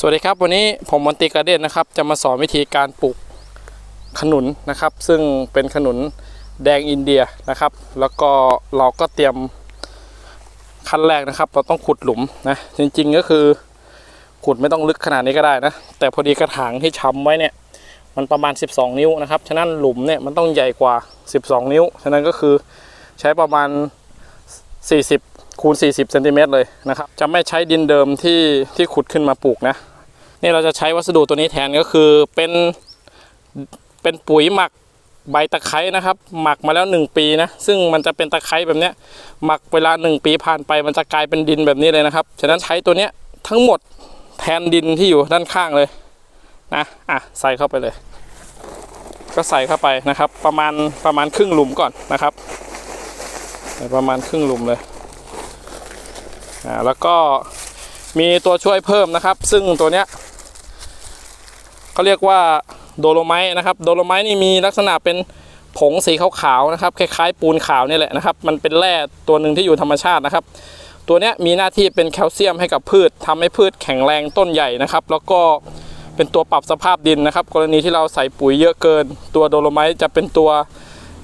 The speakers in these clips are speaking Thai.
สวัสดีครับวันนี้ผมมอนติกาเดนนะครับจะมาสอนวิธีการปลูกขนุนนะครับ ซึ่งเป็นขนุนแดงอินเดียนะครับ แล้วก็เราก็เตรียมขั้นแรกนะครับ เราต้องขุดหลุมนะจริงๆก็คือขุดไม่ต้องลึกขนาดนี้ก็ได้นะ แต่พอดีกระถางที่ช้ำไว้เนี่ยมันประมาณ 12 นิ้วนะครับฉะนั้นหลุมเนี่ยมันต้องใหญ่กว่า 12 นิ้วฉะนั้นก็คือใช้ประมาณ 40 คูณ 40เซนติเมตรเลยนะครับจะไม่ใช้ดินเดิมที่ที่ขุดขึ้นมาปลูกนะ นี่เราจะใช้วัสดุตัวนี้แทนก็คือเป็นเป็นปุ๋ยหมักใบตะไคร้นะครับ หมักมาแล้ว 1 ปีนะ ซึ่งมันจะเป็นตะไคร้แบบนี้หมักเวลา 1 ปีผ่านไปมันจะกลายเป็นดินแบบนี้เลยนะครับฉะนั้นใช้ตัวนี้ทั้งหมดแทนดินที่อยู่ด้านข้างเลยนะอะใส่เข้าไปเลย ก็ใส่เข้าไปนะครับ ประมาณประมาณครึ่งหลุมก่อนนะครับประมาณครึ่งหลุมเลย อ่าแล้วก็มีตัวช่วยเพิ่มนะครับ ซึ่งตัวเนี้ยเขาเรียกว่าโดโลไมต์นะครับ โดโลไมต์นี่มีลักษณะเป็นผงสีขาวๆนะครับคล้ายๆปูนขาวนี่แหละนะครับ มันเป็นแร่ตัวหนึ่งที่อยู่ธรรมชาตินะครับ ตัวเนี้ยมีหน้าที่เป็นแคลเซียมให้กับพืชทำให้พืชแข็งแรงต้นใหญ่นะครับ แล้วก็เป็นตัวปรับสภาพดินนะครับ กรณีที่เราใส่ปุ๋ยเยอะเกิน ตัวโดโลไมต์จะเป็นตัว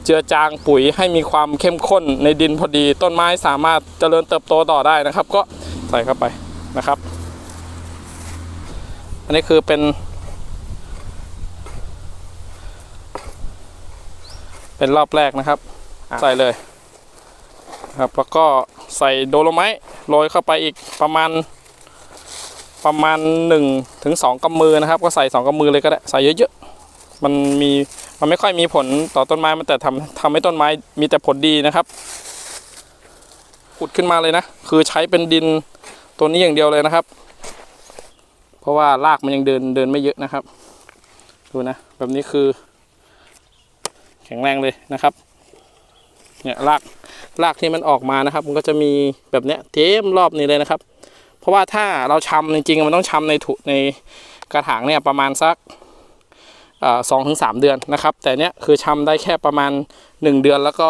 เจือจางปุ๋ยให้มีความเข้มข้นในดินพอดี ต้นไม้สามารถเจริญเติบโตต่อได้นะครับ ก็ใส่เข้าไปนะครับ อันนี้คือเป็น เป็นรอบแรกนะครับ ใส่เลยครับแล้วก็ใส่โดโลไมต์โรยเข้าไปอีกประมาณประมาณ1ถึง2กำมือนะครับ ก็ใส่ 2กำมือเลยก็ได้ ใส่เยอะๆ มันมี มันไม่ค่อยมีผลต่อต้นไม้มันแต่ทำทำให้ต้นไม้มีแต่ผลดีนะครับขุดขึ้นมาเลยนะ คือใช้เป็นดินตัวนี้อย่างเดียวเลยนะครับ เพราะว่ารากมันยังเดินเดินไม่เยอะนะครับ ดูนะ แบบนี้คือ แข็งแรงเลยนะครับเนี่ยรากรากที่มันออกมานะครับ มันก็จะมีแบบเนี้ยเต็มรอบนี้เลยนะครับ เพราะว่าถ้าเราชำจริงๆมันต้องชำในถุในกระถางเนี่ยประมาณสัก สองถึงสามเดือนนะครับ แต่เนี้ยคือชำได้แค่ประมาณ 1 เดือนแล้วก็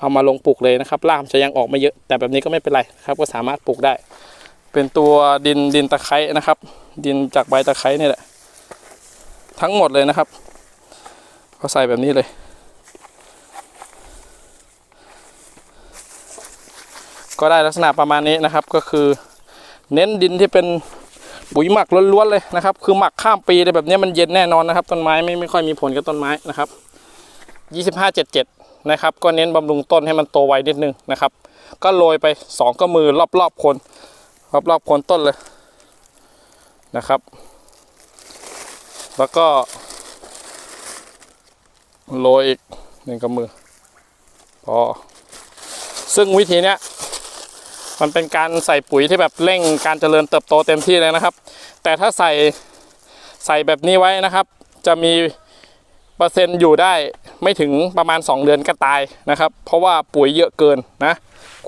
เอามาลงปลูกเลยนะครับรากมันจะยังออกไม่เยอะ แต่แบบนี้ก็ไม่เป็นไรครับก็สามารถปลูกได้ เป็นตัวดินดินตะไคร้นะครับ ดินจากใบตะไคร้นี่แหละ ทั้งหมดเลยนะครับ ก็ใส่แบบนี้เลย ก็ได้ลักษณะประมาณนี้นะครับก็คือ เน้นดินที่เป็น ปุ๋ยหมักล้วนๆเลยนะครับ คือหมักข้ามปีเลยแบบนี้มันเย็นแน่นอนนะครับ ต้นไม้ไม่ไม่ค่อยมีผลกับต้นไม้นะครับ25 77นะครับ ก็เน้นบำรุงต้นให้มันโตไวนิดนึงนะครับ ก็โรยไปสองก็มือรอบๆคนรอบๆโคนต้นเลยนะครับ แล้วก็โรยอีกหนึ่งกำมือพอซึ่งวิธีเนี้ย มันเป็นการใส่ปุ๋ยที่แบบเร่งการเจริญเติบโตเต็มที่เลยนะครับ แต่ถ้าใส่ใส่แบบนี้ไว้นะครับ จะมีเปอร์เซ็นต์อยู่ได้ไม่ถึงประมาณ 2 เดือนก็ตายนะครับ เพราะว่าปุ๋ยเยอะเกินนะ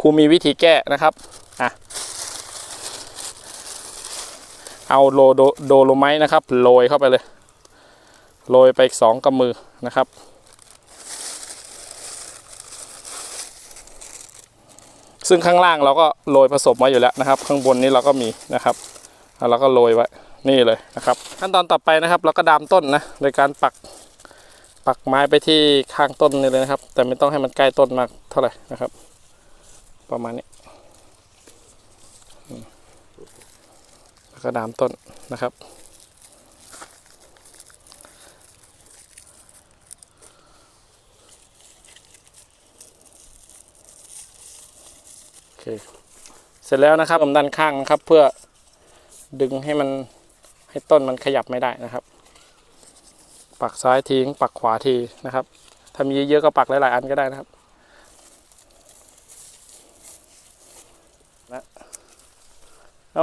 ครูมีวิธีแก้นะครับอะเอาโลโดโดโลไมต์นะครับโรยเข้าไปเลยโรยไปสองกำมือนะครับ ซึ่งข้างล่างเราก็โรยผสมไว้อยู่แล้วนะครับ ข้างบนนี้เราก็มีนะครับแล้วเราก็โรยไว้นี่เลยนะครับ ขั้นตอนต่อไปนะครับ เราก็ดามต้นนะโดยการปักปักไม้ไปที่ข้างต้นนี่เลยนะครับ แต่ไม่ต้องให้มันใกล้ต้นมากเท่าไหร่นะครับ ประมาณนี้แล้วก็ดามต้นนะครับ เคเสร็จแล้วนะครับผมด้านข้างนะครับ เพื่อดึงให้มันให้ต้นมันขยับไม่ได้นะครับ ปักซ้ายทีปักขวาทีนะครับถ้ามีเยอะๆก็ปักหลายๆอันก็ได้นะครับ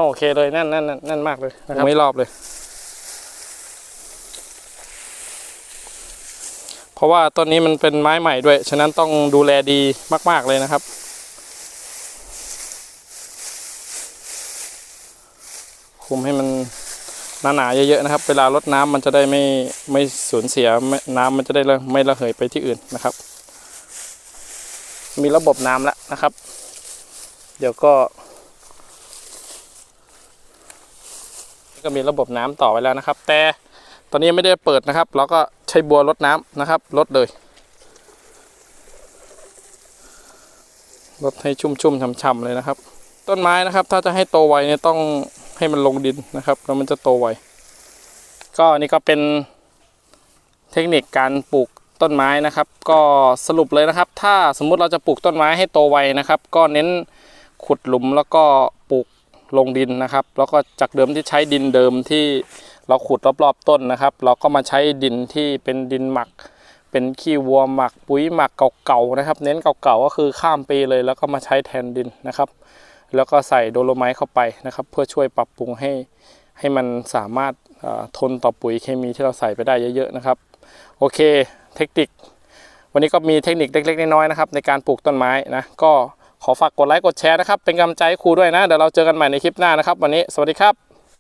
โอเคเลยแน่นแน่นแน่นแน่นมากเลยนะครับไม่รอบเลย เพราะว่าต้นนี้มันเป็นไม้ใหม่ด้วย ฉะนั้นต้องดูแลดีมาก ๆเลยนะครับ คุมให้มันหนาๆเยอะๆนะครับ เวลารดน้ำมันจะได้ไม่ไม่สูญเสียน้ำมันจะได้ไม่ระเหยไปที่อื่นนะครับ มีระบบน้ำแล้วนะครับ เดี๋ยวก็ ก็มีระบบน้ำต่อไว้แล้วนะครับ แต่ตอนนี้ไม่ได้เปิดนะครับ เราก็ใช้บัวรดน้ำนะครับรดเลยรดให้ชุ่มๆช่ำๆเลยนะครับ ต้นไม้นะครับ ถ้าจะให้โตไวเนี่ยต้อง ให้มันลงดินนะครับแล้วมันจะโตไวก็นี่ก็เป็นเทคนิคการปลูกต้นไม้นะครับ ก็สรุปเลยนะครับ ถ้าสมมุติเราจะปลูกต้นไม้ให้โตไวนะครับ ก็เน้นขุดหลุมแล้วก็ปลูกลงดินนะครับ แล้วก็จากเดิมที่ใช้ดินเดิมที่เราขุดรอบๆต้นนะครับ เราก็มาใช้ดินที่เป็นดินหมัก เป็นขี้วัวหมักปุ๋ยหมักเก่าๆนะครับ เน้นเก่าๆก็คือข้ามปีเลยแล้วก็มาใช้แทนดินนะครับ แล้วก็ใส่โดโลไมต์เข้าไปนะครับ เพื่อช่วยปรับปรุงให้ให้มันสามารถทนต่อปุ๋ยเคมีที่เราใส่ไปได้เยอะๆนะครับ โอเคเทคนิค วันนี้ก็มีเทคนิคเล็กๆน้อยๆนะครับในการปลูกต้นไม้นะก็ขอฝากกดไลค์กดแชร์นะครับ เป็นกำลังใจให้ครูด้วยนะ เดี๋ยวเราเจอกันใหม่ในคลิปหน้านะครับ วันนี้สวัสดีครับ